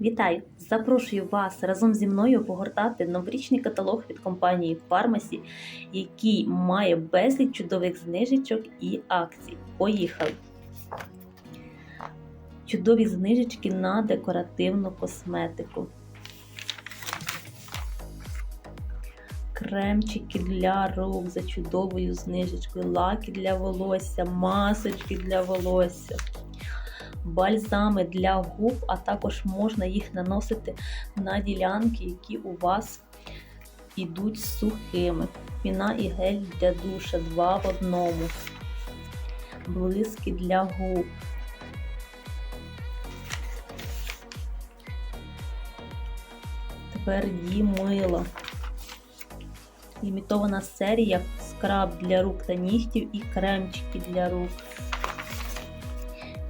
Вітаю! Запрошую вас разом зі мною погортати новорічний каталог від компанії Pharmacy, який має безліч чудових знижечок і акцій. Поїхали! Чудові знижечки на декоративну косметику. Кремчики для рук за чудовою знижечкою, лаки для волосся, масочки для волосся бальзами для губ, а також можна їх наносити на ділянки, які у вас ідуть сухими. Піна і гель для душа, два в одному. Блиски для губ. Її мило. Лімітована серія скраб для рук та нігтів і кремчики для рук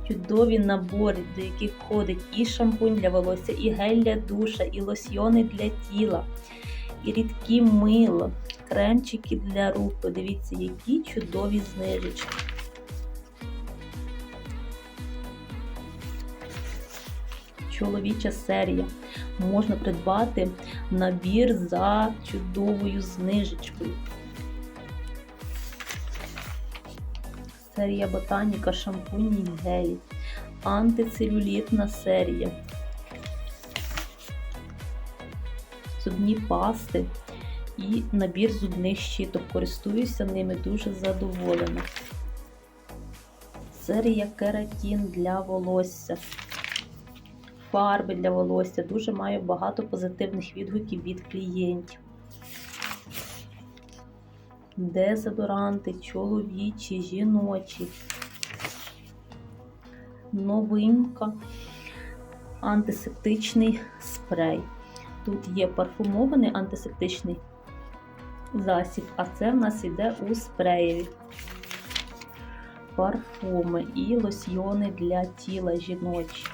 чудові набори, до яких входить і шампунь для волосся, і гель для душа, і лосьйони для тіла, і рідкі мило, кремчики для рук. Подивіться, які чудові знижечки. Чоловіча серія. Можна придбати набір за чудовою знижечкою. Серія Ботаніка шампуні і гелі, антицелюлітна серія, зубні пасти і набір зубних щиток. Користуюся ними дуже задоволена. Серія кератін для волосся. Фарби для волосся. Дуже маю багато позитивних відгуків від клієнтів дезодоранти, чоловічі, жіночі, новинка, антисептичний спрей. Тут є парфумований антисептичний засіб, а це в нас йде у спреєві. Парфуми і лосьйони для тіла жіночі.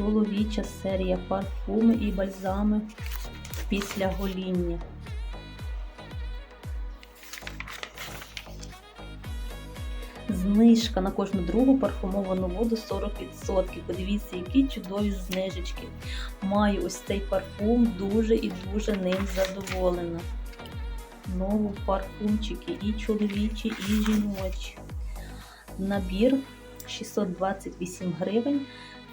Чоловіча серія парфуми і бальзами після гоління. Знижка на кожну другу парфумовану воду 40%. Подивіться, які чудові знижечки. Маю ось цей парфум, дуже і дуже ним задоволена. Знову парфумчики і чоловічі, і жіночі. Набір 628 гривень.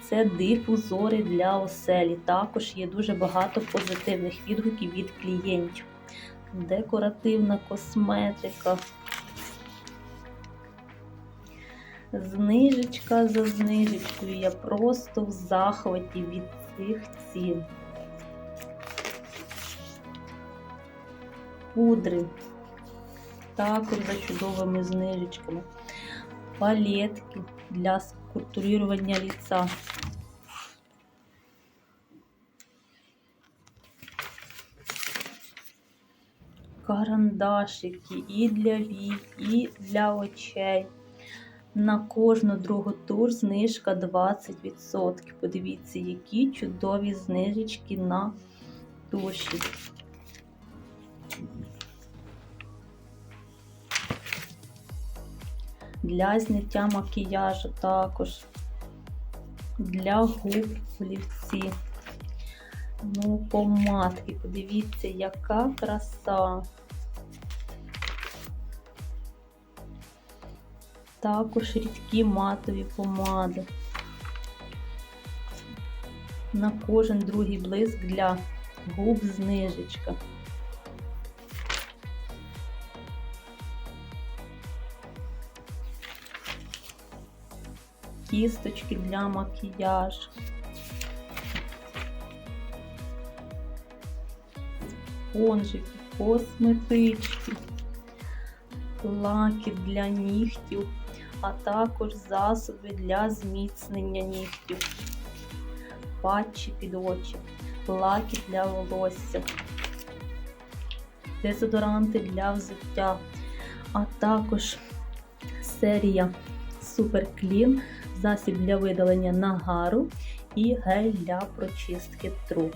Це дифузори для оселі. Також є дуже багато позитивних відгуків від клієнтів. Декоративна косметика. Знижечка за знижечкою. Я просто в захваті від цих цін. Пудри. Також за чудовими знижечками. Палетки для скульптурирования лица. Карандашики і для вік, і для очей. На кожну другу тур знижка 20%. Подивіться, які чудові знижечки на туші. для зняття макіяжу також, для губ олівці. Ну, помадки, подивіться, яка краса. Також рідкі матові помади. На кожен другий блиск для губ знижечка. кісточки для макіяжу. Спонжики, косметички, лаки для нігтів, а також засоби для зміцнення нігтів, патчі під очі, лаки для волосся, дезодоранти для взуття, а також серія Super Clean засіб для видалення нагару і гель для прочистки труб.